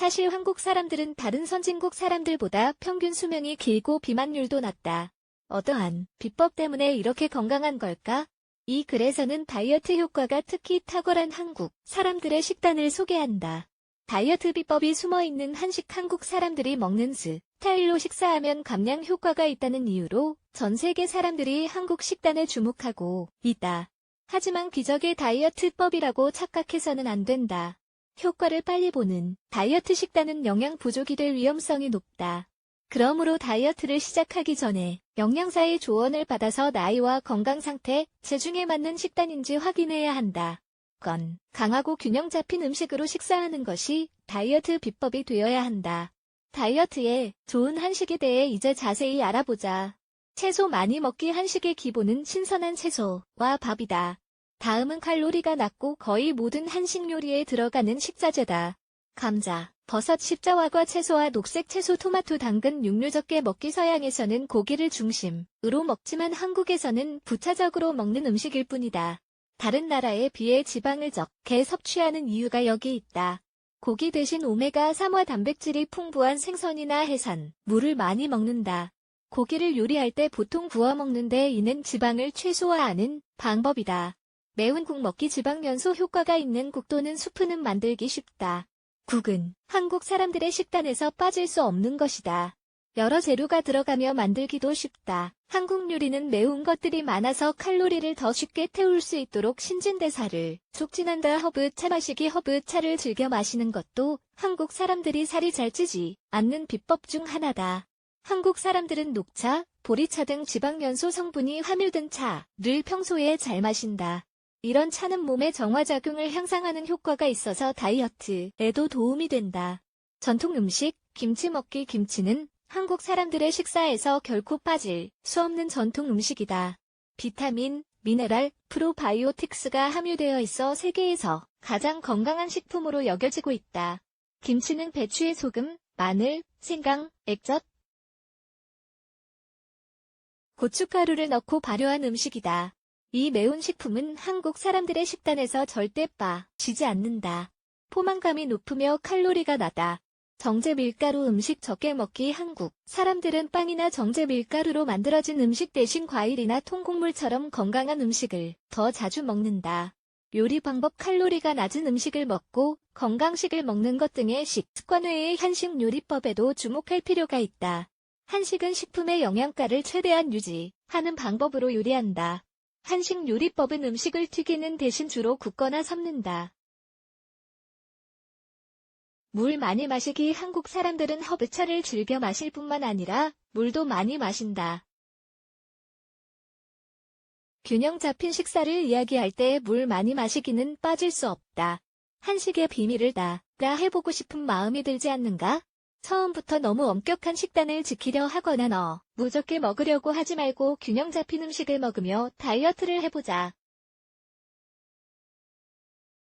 사실 한국 사람들은 다른 선진국 사람들보다 평균 수명이 길고 비만율도 낮다. 어떠한 비법 때문에 이렇게 건강한 걸까? 이 글에서는 다이어트 효과가 특히 탁월한 한국 사람들의 식단을 소개한다. 다이어트 비법이 숨어있는 한식 한국 사람들이 먹는 스타일로 식사하면 감량 효과가 있다는 이유로 전 세계 사람들이 한국 식단에 주목하고 있다. 하지만 기적의 다이어트법이라고 착각해서는 안 된다. 효과를 빨리 보는 다이어트 식단은 영양 부족이 될 위험성이 높다. 그러므로 다이어트를 시작하기 전에 영양사의 조언을 받아서 나이와 건강 상태, 체중에 맞는 식단인지 확인해야 한다. 건 강하고 균형 잡힌 음식으로 식사하는 것이 다이어트 비법이 되어야 한다. 다이어트에 좋은 한식에 대해 이제 자세히 알아보자. 채소 많이 먹기 한식의 기본은 신선한 채소와 밥이다. 다음은 칼로리가 낮고 거의 모든 한식 요리에 들어가는 식자재다. 감자, 버섯, 십자화과 채소와 녹색 채소, 토마토, 당근, 육류 적게 먹기 서양에서는 고기를 중심으로 먹지만 한국에서는 부차적으로 먹는 음식일 뿐이다. 다른 나라에 비해 지방을 적게 섭취하는 이유가 여기 있다. 고기 대신 오메가3와 단백질이 풍부한 생선이나 해산, 물을 많이 먹는다. 고기를 요리할 때 보통 구워 먹는데 이는 지방을 최소화하는 방법이다. 매운 국 먹기 지방 연소 효과가 있는 국 또는 수프는 만들기 쉽다. 국은 한국 사람들의 식단에서 빠질 수 없는 것이다. 여러 재료가 들어가며 만들기도 쉽다. 한국 요리는 매운 것들이 많아서 칼로리를 더 쉽게 태울 수 있도록 신진대사를 촉진한다. 허브차 마시기 허브차를 즐겨 마시는 것도 한국 사람들이 살이 잘 찌지 않는 비법 중 하나다. 한국 사람들은 녹차, 보리차 등 지방연소 성분이 함유된 차를 평소에 잘 마신다. 이런 차는 몸의 정화작용을 향상하는 효과가 있어서 다이어트에도 도움이 된다. 전통 음식, 김치 먹기 김치는 한국 사람들의 식사에서 결코 빠질 수 없는 전통 음식이다. 비타민, 미네랄, 프로바이오틱스가 함유되어 있어 세계에서 가장 건강한 식품으로 여겨지고 있다. 김치는 배추의 소금, 마늘, 생강, 액젓, 고춧가루를 넣고 발효한 음식이다. 이 매운 식품은 한국 사람들의 식단에서 절대 빠지지 않는다. 포만감이 높으며 칼로리가 낮아. 정제 밀가루 음식 적게 먹기 한국 사람들은 빵이나 정제 밀가루로 만들어진 음식 대신 과일이나 통곡물처럼 건강한 음식을 더 자주 먹는다. 요리 방법 칼로리가 낮은 음식을 먹고 건강식을 먹는 것 등의 식 습관 외의 한식 요리법에도 주목할 필요가 있다. 한식은 식품의 영양가를 최대한 유지하는 방법으로 요리한다. 한식 요리법은 음식을 튀기는 대신 주로 굽거나 삶는다. 물 많이 마시기 한국 사람들은 허브차를 즐겨 마실 뿐만 아니라 물도 많이 마신다. 균형 잡힌 식사를 이야기할 때 물 많이 마시기는 빠질 수 없다. 한식의 비밀을 다, 다 해보고 싶은 마음이 들지 않는가? 처음부터 너무 엄격한 식단을 지키려 하거나 너 무적게 먹으려고 하지 말고 균형 잡힌 음식을 먹으며 다이어트를 해보자.